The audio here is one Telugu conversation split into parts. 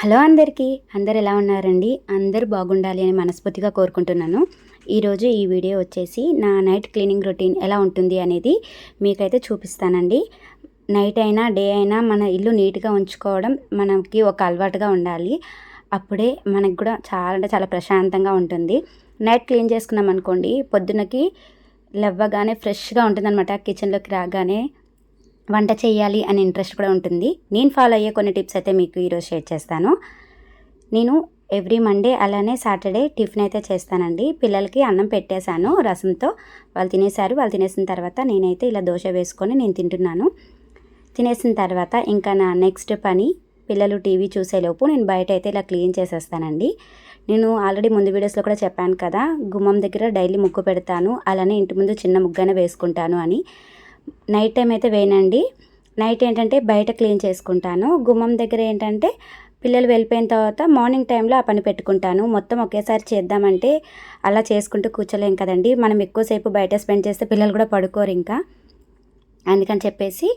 హలో అందరికీ అందరు ఎలా ఉన్నారండి? అందరూ బాగుండాలి అని మనస్ఫూర్తిగా కోరుకుంటున్నాను. ఈరోజు ఈ వీడియో వచ్చేసి నా నైట్ క్లీనింగ్ రొటీన్ ఎలా ఉంటుంది అనేది మీకైతే చూపిస్తానండి. నైట్ అయినా డే అయినా మన ఇల్లు నీట్గా ఉంచుకోవడం మనకి ఒక అలవాటుగా ఉండాలి. అప్పుడే మనకు కూడా చాలా అంటే చాలా ప్రశాంతంగా ఉంటుంది. నైట్ క్లీన్ చేసుకున్నాం అనుకోండి పొద్దునకి లెవ్వగానే ఫ్రెష్గా ఉంటుందన్నమాట కిచెన్లోకి రాగానే. వంట చేయాలి అనే ఇంట్రెస్ట్ కూడా ఉంటుంది. నేను ఫాలో అయ్యే కొన్ని టిప్స్ అయితే మీకు ఈరోజు షేర్ చేస్తాను. నేను ఎవ్రీ మండే అలానే సాటర్డే టిఫిన్ అయితే చేస్తానండి. పిల్లలకి అన్నం పెట్టేశాను రసంతో. వాళ్ళు తినేశారు. వాళ్ళు తినేసిన తర్వాత నేనైతే ఇలా దోశ వేసుకొని నేను తింటున్నాను. తినేసిన తర్వాత ఇంకా నా నెక్స్ట్ పని పిల్లలు టీవీ చూసేలోపు నేను బయట అయితే ఇలా క్లీన్ చేసేస్తానండి. నేను ఆల్రెడీ ముందు వీడియోస్లో కూడా చెప్పాను కదా గుమ్మం దగ్గర డైలీ ముగ్గు పెడతాను. అలానే ఇంటి ముందు చిన్న ముగ్గనే వేసుకుంటాను అని. నైట్ టైం అయితే వేయనండి. నైట్ ఏంటంటే బయట క్లీన్ చేసుకుంటాను. గుమ్మం దగ్గర ఏంటంటే పిల్లలు వెళ్ళిపోయిన తర్వాత మార్నింగ్ టైంలో ఆ పని పెట్టుకుంటాను. మొత్తం ఒకేసారి చేద్దామంటే అలా చేసుకుంటూ కూర్చోలేం కదండి. మనం ఎక్కువసేపు బయట స్పెండ్ చేస్తే పిల్లలు కూడా పడుకోరు ఇంకా. అందుకని చెప్పేసి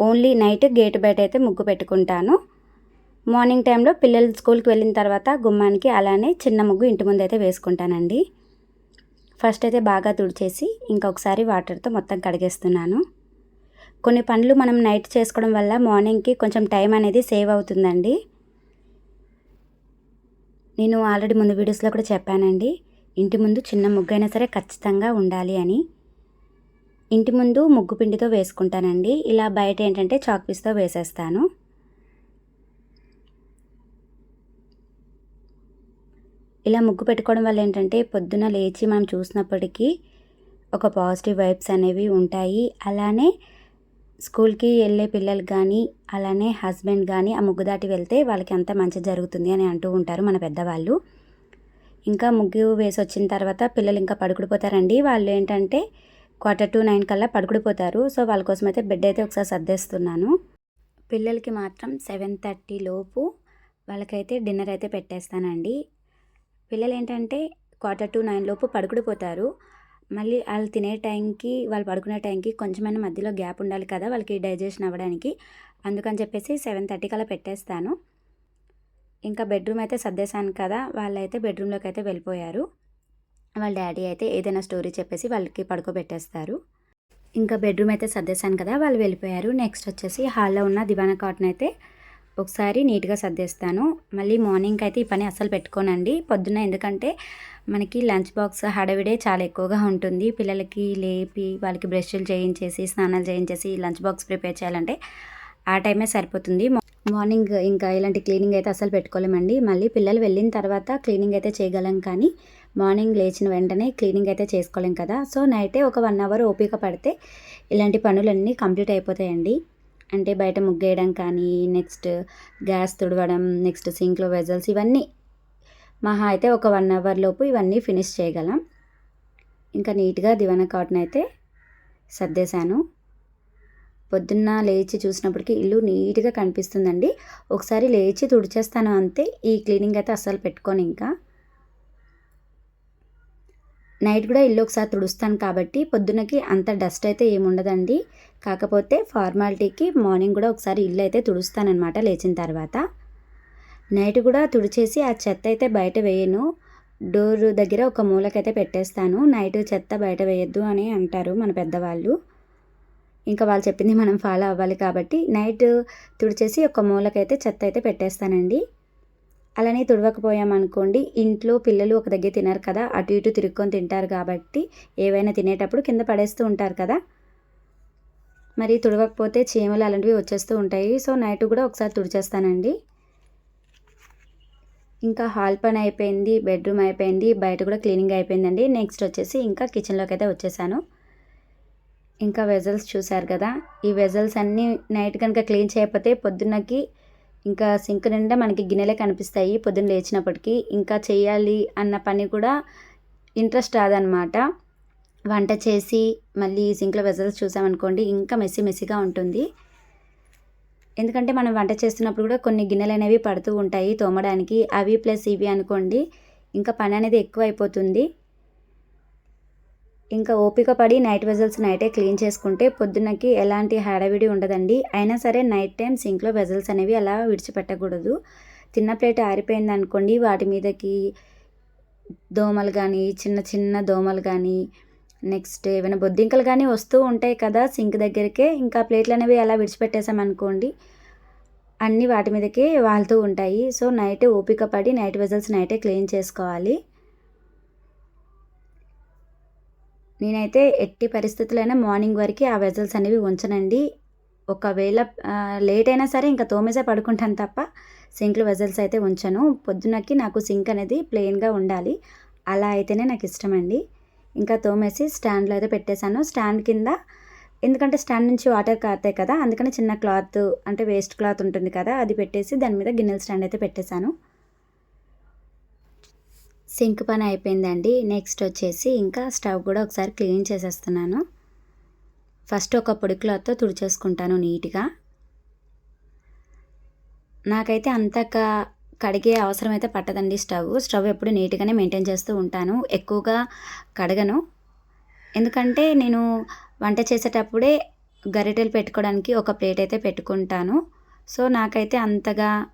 ఓన్లీ నైట్ గేట్ బయట అయితే ముగ్గు పెట్టుకుంటాను. మార్నింగ్ టైంలో పిల్లలు స్కూల్కి వెళ్ళిన తర్వాత గుమ్మానికి అలానే చిన్న ముగ్గు ఇంటి ముందు అయితే వేసుకుంటానండి. ఫస్ట్ అయితే బాగా తుడిచేసి ఇంకొకసారి వాటర్తో మొత్తం కడిగేస్తున్నాను. కొన్ని పనులు మనం నైట్ చేసుకోవడం వల్ల మార్నింగ్కి కొంచెం టైం అనేది సేవ్ అవుతుందండి. నేను ఆల్రెడీ ముందు వీడియోస్లో కూడా చెప్పానండి. ఇంటి ముందు చిన్న ముగ్గు అయినా సరే ఖచ్చితంగా ఉండాలి అని. ఇంటి ముందు ముగ్గు పిండితో వేసుకుంటానండి. ఇలా బయట ఏంటంటే చాక్ పీస్తో వేసేస్తాను. ఇలా ముగ్గు పెట్టుకోవడం వల్ల ఏంటంటే పొద్దున లేచి మనం చూసినప్పటికీ ఒక పాజిటివ్ వైబ్స్ అనేవి ఉంటాయి. అలానే స్కూల్కి వెళ్ళే పిల్లలు కానీ అలానే హస్బెండ్ కానీ ఆ ముగ్గు దాటి వెళ్తే వాళ్ళకి అంత మంచి జరుగుతుంది అని అంటూ ఉంటారు మన పెద్దవాళ్ళు. ఇంకా ముగ్గు వేసి వచ్చిన తర్వాత పిల్లలు ఇంకా పడుకుడిపోతారండి. వాళ్ళు ఏంటంటే క్వార్టర్ టు నైన్ కల్లా పడుకుడిపోతారు. సో వాళ్ళ కోసం అయితే బెడ్ అయితే ఒకసారి సర్దేస్తున్నాను. పిల్లలకి మాత్రం సెవెన్ థర్టీ లోపు వాళ్ళకైతే డిన్నర్ అయితే పెట్టేస్తానండి. పిల్లలు ఏంటంటే క్వార్టర్ టు నైన్ లోపు పడుకుడిపోతారు. మళ్ళీ వాళ్ళు తినే టైంకి వాళ్ళు పడుకునే టైంకి కొంచెమైనా మధ్యలో గ్యాప్ ఉండాలి కదా వాళ్ళకి డైజెషన్ అవ్వడానికి. అందుకని చెప్పేసి సెవెన్ థర్టీకి అలా పెట్టేస్తాను. ఇంకా బెడ్రూమ్ అయితే సర్దేశాను కదా వాళ్ళైతే బెడ్రూమ్లోకి అయితే వెళ్ళిపోయారు. వాళ్ళ డాడీ అయితే ఏదైనా స్టోరీ చెప్పేసి వాళ్ళకి పడుకోబెట్టేస్తారు. ఇంకా బెడ్రూమ్ అయితే సర్దేశాను కదా వాళ్ళు వెళ్ళిపోయారు. నెక్స్ట్ వచ్చేసి హాల్లో ఉన్న దివానా కాటన్ అయితే ఒకసారి నీట్గా సర్దేస్తాను. మళ్ళీ మార్నింగ్కి అయితే ఈ పని అస్సలు పెట్టుకోనండి. పొద్దున్న ఎందుకంటే మనకి లంచ్ బాక్స్ హడవిడే చాలా ఎక్కువగా ఉంటుంది. పిల్లలకి లేపి వాళ్ళకి బ్రష్లు చేయించేసి స్నానాలు చేయించేసి లంచ్ బాక్స్ ప్రిపేర్ చేయాలంటే ఆ టైమే సరిపోతుంది. మార్నింగ్ ఇంకా ఇలాంటి క్లీనింగ్ అయితే అసలు పెట్టుకోలేమండి. మళ్ళీ పిల్లలు వెళ్ళిన తర్వాత క్లీనింగ్ అయితే చేయగలం కానీ మార్నింగ్ లేచిన వెంటనే క్లీనింగ్ అయితే చేసుకోలేం కదా. సో నైటే ఒక వన్ అవర్ ఓపిక పడితే ఇలాంటి పనులన్నీ కంప్లీట్ అయిపోతాయండి. అంటే బయట ముగ్గేయడం కానీ నెక్స్ట్ గ్యాస్ తుడవడం నెక్స్ట్ సింక్లో వెజల్స్ ఇవన్నీ మహా అయితే ఒక వన్ అవర్ లోపు ఇవన్నీ ఫినిష్ చేయగలం. ఇంకా నీట్గా దివాన కాటన్ అయితే సర్దేశాను. పొద్దున్న లేచి చూసినప్పటికీ ఇల్లు నీట్గా కనిపిస్తుందండి. ఒకసారి లేచి తుడిచేస్తాను అంతే. ఈ క్లీనింగ్ అయితే అస్సలు పెట్టుకొని ఇంకా. నైట్ కూడా ఇల్లు ఒకసారి తుడుస్తాను కాబట్టి పొద్దునకి అంత డస్ట్ అయితే ఏముండదండి కాకపోతే ఫార్మాలిటీకి మార్నింగ్ కూడా ఒకసారి ఇల్లు అయితే తుడుస్తానమాట లేచిన తర్వాత. నైట్ కూడా తుడిచేసి ఆ చెత్త అయితే బయట వేయను. డోర్ దగ్గర ఒక మూలకైతే పెట్టేస్తాను. నైట్ చెత్త బయట వేయద్దు అని అంటారు మన పెద్దవాళ్ళు. ఇంకా వాళ్ళు చెప్పింది మనం ఫాలో అవ్వాలి కాబట్టి నైట్ తుడిచేసి ఒక మూలకైతే చెత్త అయితే పెట్టేస్తానండి. అలానే తుడవకపోయామనుకోండి ఇంట్లో పిల్లలు ఒక దగ్గర తినరు కదా అటు ఇటు తిరుక్కొని తింటారు కాబట్టి ఏవైనా తినేటప్పుడు కింద పడేస్తూ ఉంటారు కదా. మరి తుడవకపోతే చీమలు అలాంటివి వచ్చేస్తూ ఉంటాయి. సో నైట్ కూడా ఒకసారి తుడిచేస్తానండి. ఇంకా హాల్ పని అయిపోయింది బెడ్రూమ్ అయిపోయింది బయట కూడా క్లీనింగ్ అయిపోయిందండి. నెక్స్ట్ వచ్చేసి ఇంకా కిచెన్లోకి అయితే వచ్చేసాను. ఇంకా వెజల్స్ చూశారు కదా ఈ వెజల్స్ అన్నీ నైట్ కనుక క్లీన్ చేయకపోతే పొద్దున్నకి ఇంకా సింక్ నిండా మనకి గిన్నెలే కనిపిస్తాయి పొద్దున్న లేచినప్పటికీ. ఇంకా చేయాలి అన్న పని కూడా ఇంట్రెస్ట్ రాదనమాట వంట చేసి మళ్ళీ సింక్లో వెజల్స్ చూసామనుకోండి ఇంకా మెస్సీ మెస్సీగా ఉంటుంది. ఎందుకంటే మనం వంట చేస్తున్నప్పుడు కూడా కొన్ని గిన్నెలు అనేవి పడుతూ ఉంటాయి తోమడానికి. అవి ప్లస్ ఇవి అనుకోండి ఇంకా పని అనేది ఎక్కువ అయిపోతుంది ఇంకా ఓపిక పడి నైట్ వెజల్స్ నైటే క్లీన్ చేసుకుంటే పొద్దున్నకి ఎలాంటి హడావిడి ఉండదండి. అయినా సరే నైట్ టైం సింక్లో వెజల్స్ అనేవి అలా విడిచిపెట్టకూడదు. తిన్న ప్లేట్ ఆరిపోయింది అనుకోండి వాటి మీదకి దోమలు కానీ చిన్న చిన్న దోమలు కానీ నెక్స్ట్ ఏమైనా బొద్దింకలు కానీ వస్తూ ఉంటాయి కదా సింక్ దగ్గరికే ఇంకా ప్లేట్లు అనేవి అలా విడిచిపెట్టేసామనుకోండి అన్నీ వాటి మీదకి వాళ్తూ ఉంటాయి. సో నైట్ ఓపిక పడి నైట్ వెజల్స్ నైటే క్లీన్ చేసుకోవాలి. నేనైతే ఎట్టి పరిస్థితులైనా మార్నింగ్ వరకు ఆ వెజల్స్ అనేవి ఉంచనండి. ఒకవేళ లేట్ అయినా సరే ఇంకా తోమేసే పడుకుంటాను తప్ప సింక్లో వెజల్స్ అయితే ఉంచను. పొద్దునకి నాకు సింక్ అనేది ప్లెయిన్గా ఉండాలి. అలా అయితేనే నాకు ఇష్టమండి. ఇంకా తోమేసి స్టాండ్లో అయితే పెట్టేశాను. స్టాండ్ కింద ఎందుకంటే స్టాండ్ నుంచి వాటర్ కారుతాయి కదా అందుకని చిన్న క్లాత్ అంటే వేస్ట్ క్లాత్ ఉంటుంది కదా అది పెట్టేసి దాని మీద గిన్నెల స్టాండ్ అయితే పెట్టేశాను. సింక్ పని అయిపోయిందండి. నెక్స్ట్ వచ్చేసి ఇంకా స్టవ్ కూడా ఒకసారి క్లీన్ చేసేస్తున్నాను. ఫస్ట్ ఒక పొడి క్లాత్తో తుడిచేసుకుంటాను నీట్గా. నాకైతే అంతక కడిగే అవసరం అయితే పట్టదండి స్టవ్. స్టవ్ ఎప్పుడు నీట్గానే మెయింటైన్ చేస్తూ ఉంటాను. ఎక్కువగా కడగను. ఎందుకంటే నేను వంట చేసేటప్పుడే గరిటెలు పెట్టుకోవడానికి ఒక ప్లేట్ అయితే పెట్టుకుంటాను. సో నాకైతే అంతగా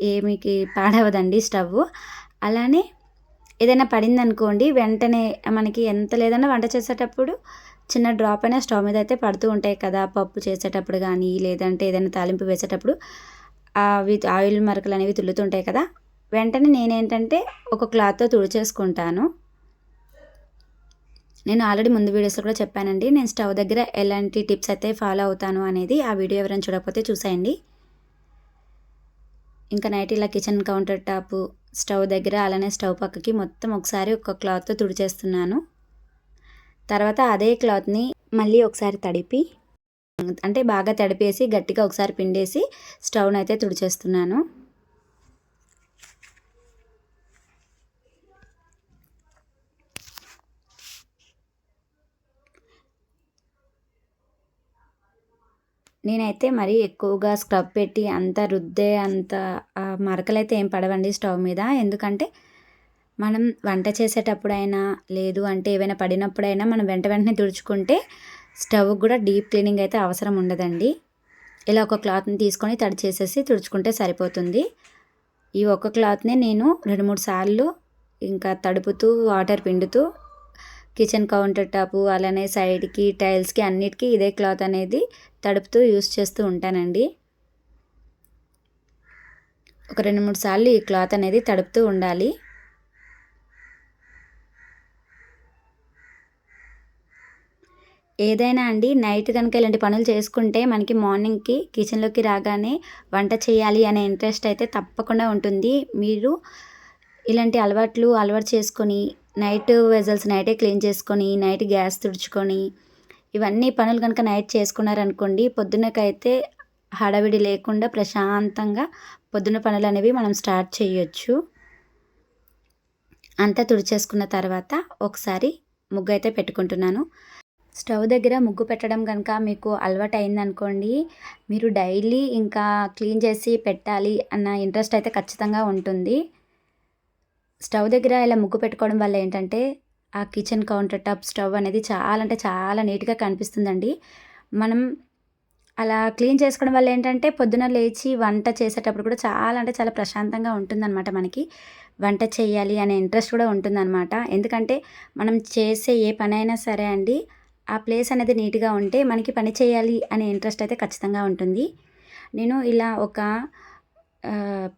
ఏమికి పాడవదండి స్టవ్. అలానే ఏదైనా పడింది అనుకోండి వెంటనే మనకి ఎంత లేదన్నా వంట చేసేటప్పుడు చిన్న డ్రాప్ అయినా స్టవ్ మీద అయితే పడుతూ ఉంటాయి కదా పప్పు చేసేటప్పుడు కానీ లేదంటే ఏదైనా తాలింపు వేసేటప్పుడు అవి ఆయిల్ మరకలు అనేవి తుల్లుతుంటాయి కదా వెంటనే నేనేంటంటే ఒక క్లాత్తో తుడిచేసుకుంటాను. నేను ఆల్రెడీ ముందు వీడియోస్లో కూడా చెప్పానండి నేను స్టవ్ దగ్గర ఎలాంటి టిప్స్ అయితే ఫాలో అవుతాను అనేది ఆ వీడియో ఎవరైనా చూడకపోతే చూసేయండి. ఇంకా నైట్ ఇలా కిచెన్ కౌంటర్ టాపు స్టవ్ దగ్గర అలానే స్టవ్ పక్కకి మొత్తం ఒకసారి ఒక క్లాత్తో తుడిచేస్తున్నాను. తర్వాత అదే క్లాత్ని మళ్ళీ ఒకసారి తడిపి అంటే బాగా తడిపేసి గట్టిగా ఒకసారి పిండేసి స్టవ్ని అయితే తుడిచేస్తున్నాను. నేనైతే మరీ ఎక్కువగా స్క్రబ్ పెట్టి అంత రుద్దే అంత మరకలైతే ఏం పడవండి స్టవ్ మీద. ఎందుకంటే మనం వంట చేసేటప్పుడైనా లేదు అంటే ఏవైనా పడినప్పుడైనా మనం వెంట వెంటనే తుడుచుకుంటే స్టవ్ కూడా డీప్ క్లీనింగ్ అయితే అవసరం ఉండదండి. ఇలా ఒక క్లాత్ని తీసుకొని తడి చేసేసి తుడుచుకుంటే సరిపోతుంది. ఈ ఒక్క క్లాత్ని నేను రెండు మూడు సార్లు ఇంకా తడుపుతూ వాటర్ పిండుతూ కిచెన్ కౌంటర్ టాపు అలానే సైడ్కి టైల్స్కి అన్నిటికీ ఇదే క్లాత్ అనేది తడుపుతూ యూస్ చేస్తూ ఉంటానండి. ఒక రెండు మూడు సార్లు ఈ క్లాత్ అనేది తడుపుతూ ఉండాలి. ఏదైనా అండి నైట్ కనుక ఇలాంటి పనులు చేసుకుంటే మనకి మార్నింగ్కి కిచెన్లోకి రాగానే వంట చేయాలి అనే ఇంట్రెస్ట్ అయితే తప్పకుండా ఉంటుంది. మీరు ఇలాంటి అలవాట్లు అలవాటు చేసుకొని నైట్ వెజల్స్ నైటే క్లీన్ చేసుకొని నైట్ గ్యాస్ తుడుచుకొని ఇవన్నీ పనులు కనుక నైట్ చేసుకున్నారనుకోండి పొద్దునకైతే హడావిడి లేకుండా ప్రశాంతంగా పొద్దున పనులు అనేవి మనం స్టార్ట్ చేయొచ్చు. అంతా తుడిచేసుకున్న తర్వాత ఒకసారి ముగ్గు అయితే పెట్టుకుంటున్నాను. స్టవ్ దగ్గర ముగ్గు పెట్టడం కనుక మీకు అలవాటు అయిందనుకోండి మీరు డైలీ ఇంకా క్లీన్ చేసి పెట్టాలి అన్న ఇంట్రెస్ట్ అయితే ఖచ్చితంగా ఉంటుంది. స్టవ్ దగ్గర ఇలా ముగ్గు పెట్టుకోవడం వల్ల ఏంటంటే ఆ కిచెన్ కౌంటర్ టాప్ స్టవ్ అనేది చాలా అంటే చాలా నీట్గా కనిపిస్తుందండి. మనం అలా క్లీన్ చేసుకోవడం వల్ల ఏంటంటే పొద్దున లేచి వంట చేసేటప్పుడు కూడా చాలా అంటే చాలా ప్రశాంతంగా ఉంటుందన్నమాట మనకి. వంట చేయాలి అనే ఇంట్రెస్ట్ కూడా ఉంటుందన్నమాట. ఎందుకంటే మనం చేసే ఏ పని అయినా సరే అండి ఆ ప్లేస్ అనేది నీట్గా ఉంటే మనకి పని చేయాలి అనే ఇంట్రెస్ట్ అయితే ఖచ్చితంగా ఉంటుంది. నేను ఇలా ఒక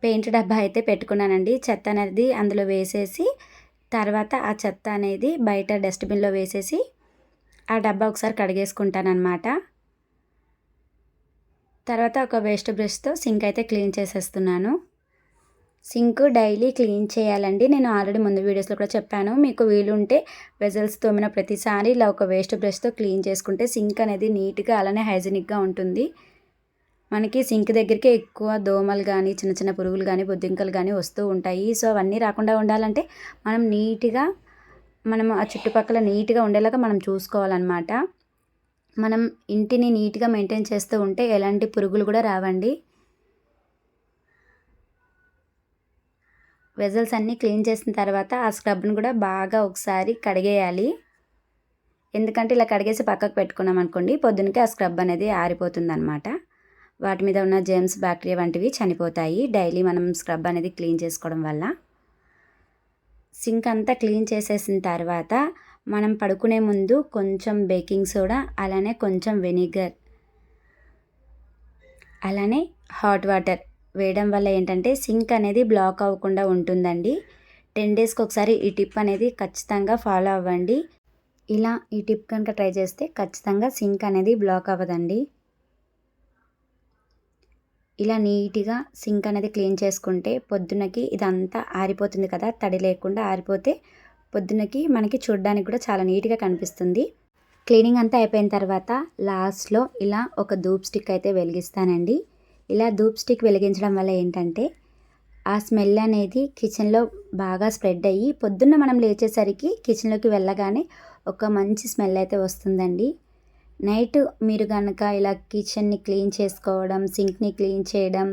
పెయింట్ డబ్బా అయితే పెట్టుకున్నానండి. చెత్త అనేది అందులో వేసేసి తర్వాత ఆ చెత్త అనేది బయట డస్ట్బిన్లో వేసేసి ఆ డబ్బా ఒకసారి కడిగేసుకుంటానమాట తర్వాత ఒక వేస్ట్ బ్రష్తో సింక్ అయితే క్లీన్ చేసేస్తున్నాను. సింక్ డైలీ క్లీన్ చేయాలండి. నేను ఆల్రెడీ ముందు వీడియోస్లో కూడా చెప్పాను. మీకు వీలుంటే వెజల్స్ తోమిన ప్రతిసారి ఇలా ఒక వేస్ట్ బ్రష్తో క్లీన్ చేసుకుంటే సింక్ అనేది నీట్గా అలానే హైజీనిక్గా ఉంటుంది. మనకి సింక్ దగ్గరికి ఎక్కువ దోమలు కానీ చిన్న చిన్న పురుగులు కానీ బొద్దింకలు కానీ వస్తూ ఉంటాయి. సో అవన్నీ రాకుండా ఉండాలంటే మనం నీట్గా మనం ఆ చుట్టుపక్కల నీట్గా ఉండేలాగా మనం చూసుకోవాలన్నమాట. మనం ఇంటిని నీట్గా మెయింటైన్ చేస్తూ ఉంటే ఎలాంటి పురుగులు కూడా రావండి. వెజల్స్ అన్నీ క్లీన్ చేసిన తర్వాత ఆ స్క్రబ్ని కూడా బాగా ఒకసారి కడిగేయాలి. ఎందుకంటే ఇలా కడిగేసి పక్కకు పెట్టుకున్నాం అనుకోండి పొద్దునకే ఆ స్క్రబ్ అనేది ఆరిపోతుంది అనమాట వాటి మీద ఉన్న జెమ్స్ బ్యాక్టీరియా వంటివి చనిపోతాయి. డైలీ మనం స్క్రబ్ అనేది క్లీన్ చేసుకోవడం వల్ల. సింక్ అంతా క్లీన్ చేసేసిన తర్వాత మనం పడుకునే ముందు కొంచెం బేకింగ్ సోడా అలానే కొంచెం వెనిగర్ అలానే హాట్ వాటర్ వేయడం వల్ల ఏంటంటే సింక్ అనేది బ్లాక్ అవ్వకుండా ఉంటుందండి. టెన్ డేస్కి ఒకసారి ఈ టిప్ అనేది ఖచ్చితంగా ఫాలో అవ్వండి. ఇలా ఈ టిప్ కనుక ట్రై చేస్తే ఖచ్చితంగా సింక్ అనేది బ్లాక్ అవ్వదండి. ఇలా నీట్గా సింక్ అనేది క్లీన్ చేసుకుంటే పొద్దునకి ఇదంతా ఆరిపోతుంది కదా తడి లేకుండా ఆరిపోతే పొద్దునకి మనకి చూడడానికి కూడా చాలా నీట్గా కనిపిస్తుంది. క్లీనింగ్ అంతా అయిపోయిన తర్వాత లాస్ట్లో ఇలా ఒక ధూప్ స్టిక్ అయితే వెలిగిస్తానండి. ఇలా ధూప్ స్టిక్ వెలిగించడం వల్ల ఏంటంటే ఆ స్మెల్ అనేది కిచెన్లో బాగా స్ప్రెడ్ అయ్యి పొద్దున్న మనం లేచేసరికి కిచెన్లోకి వెళ్ళగానే ఒక మంచి స్మెల్ అయితే వస్తుందండి. నైట్ మీరు కనుక ఇలా కిచెన్ని క్లీన్ చేసుకోవడం సింక్ని క్లీన్ చేయడం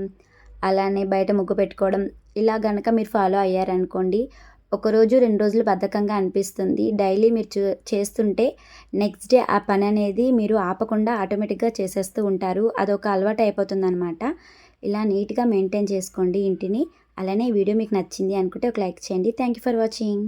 అలానే బయట ముగ్గు పెట్టుకోవడం ఇలా కనుక మీరు ఫాలో అయ్యారనుకోండి ఒకరోజు రెండు రోజులు బద్ధకంగా అనిపిస్తుంది. డైలీ మీరు చూ చేస్తుంటే నెక్స్ట్ డే ఆ పని అనేది మీరు ఆపకుండా ఆటోమేటిక్గా చేసేస్తూ ఉంటారు. అదొక అలవాటు అయిపోతుంది అనమాట ఇలా నీట్గా మెయింటైన్ చేసుకోండి ఇంటిని. అలానే వీడియో మీకు నచ్చింది అనుకుంటే ఒక లైక్ చేయండి. Thank you for watching.